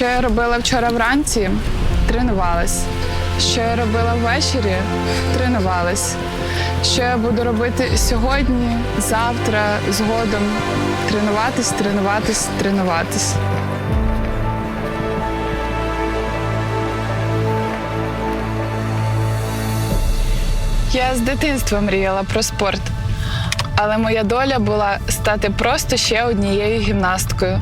Що я робила вчора вранці? Тренувалась. Що я робила ввечері? Тренувалась. Що я буду робити сьогодні, завтра, згодом. Тренуватись, тренуватись, тренуватись. Я з дитинства мріяла про спорт але моя доля була стати просто ще однією гімнасткою.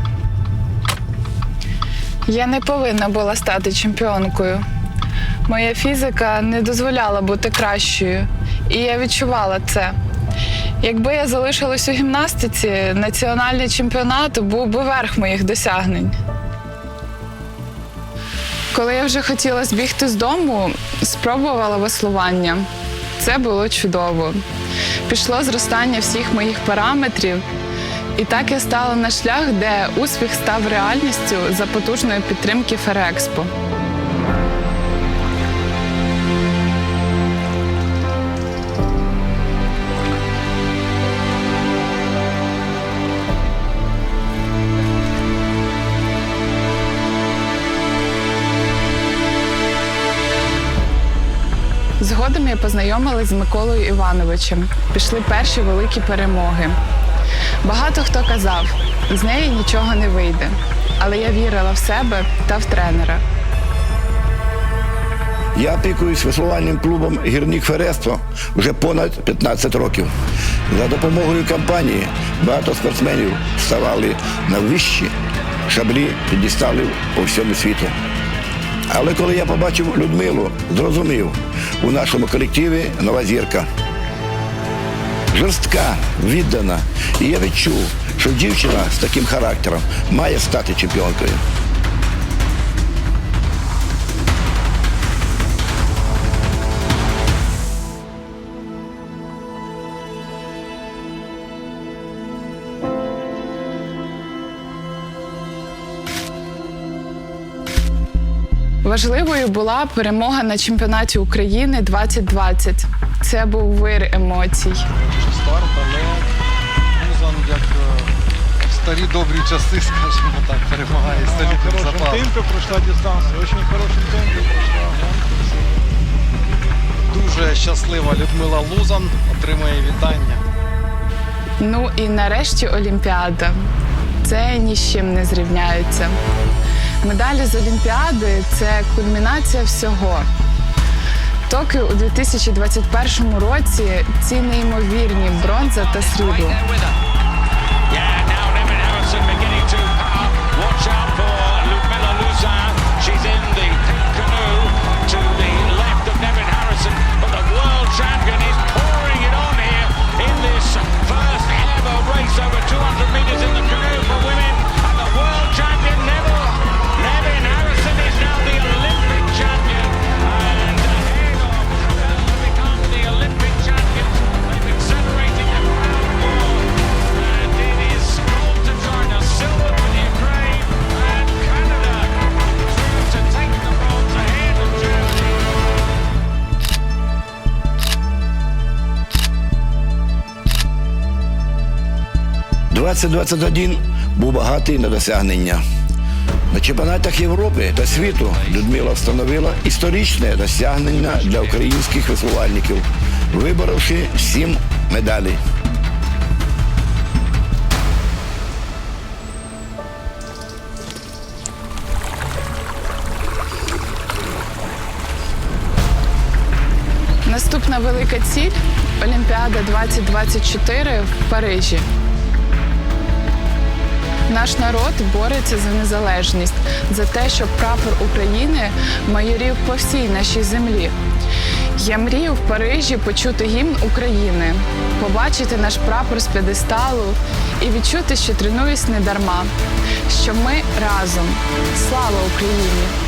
Я не повинна була стати чемпіонкою. Моя фізика не дозволяла бути кращою, і я відчувала це. Якби я залишилась у гімнастиці, національний чемпіонат був би верх моїх досягнень. Коли я вже хотіла збігти з дому, спробувала веслування. Це було чудово. Пішло зростання всіх моїх параметрів, і так я стала на шлях, де успіх став реальністю за потужної підтримки Ферекспо. Згодом я познайомилась з Миколою Івановичем. Пішли перші великі перемоги. Багато хто казав, з неї нічого не вийде. Але я вірила в себе та в тренера. Я опікуюсь веслувальним клубом Гірник Фересто вже понад 15 років. За допомогою компанії багато спортсменів ставали на вищі шаблі підісталів по всьому світу. Але коли я побачив Людмилу, зрозумів, у нашому колективі нова зірка. Жорстка, віддана. І я відчув, що дівчина з таким характером має стати чемпіонкою. Важливою була перемога на чемпіонаті України 2020. Це був вир емоцій. Старт, але Музан, як е, в старі добрі часи, скажімо так, перемагає В солідним запасом. темпе прошла дистанцию, очень хорошем темпе прошла. Дуже щаслива Людмила Лузан отримує вітання. Ну і нарешті Олімпіада. Це ні з чим не зрівняється. Медалі з Олімпіади це кульмінація всього. Токіо у 2021 році ці неймовірні бронза та срібло. 2021 був багатий на досягнення. На чемпіонатах Європи та світу Людмила встановила історичне досягнення для українських веслувальників, виборовши сім медалей. Наступна велика ціль Олімпіада 2024 в Парижі. Наш народ бореться за незалежність, за те, щоб прапор України майорів по всій нашій землі. Я мрію в Парижі почути гімн України, побачити наш прапор з п'єдесталу і відчути, що тренуюсь не дарма, що ми разом. Слава Україні!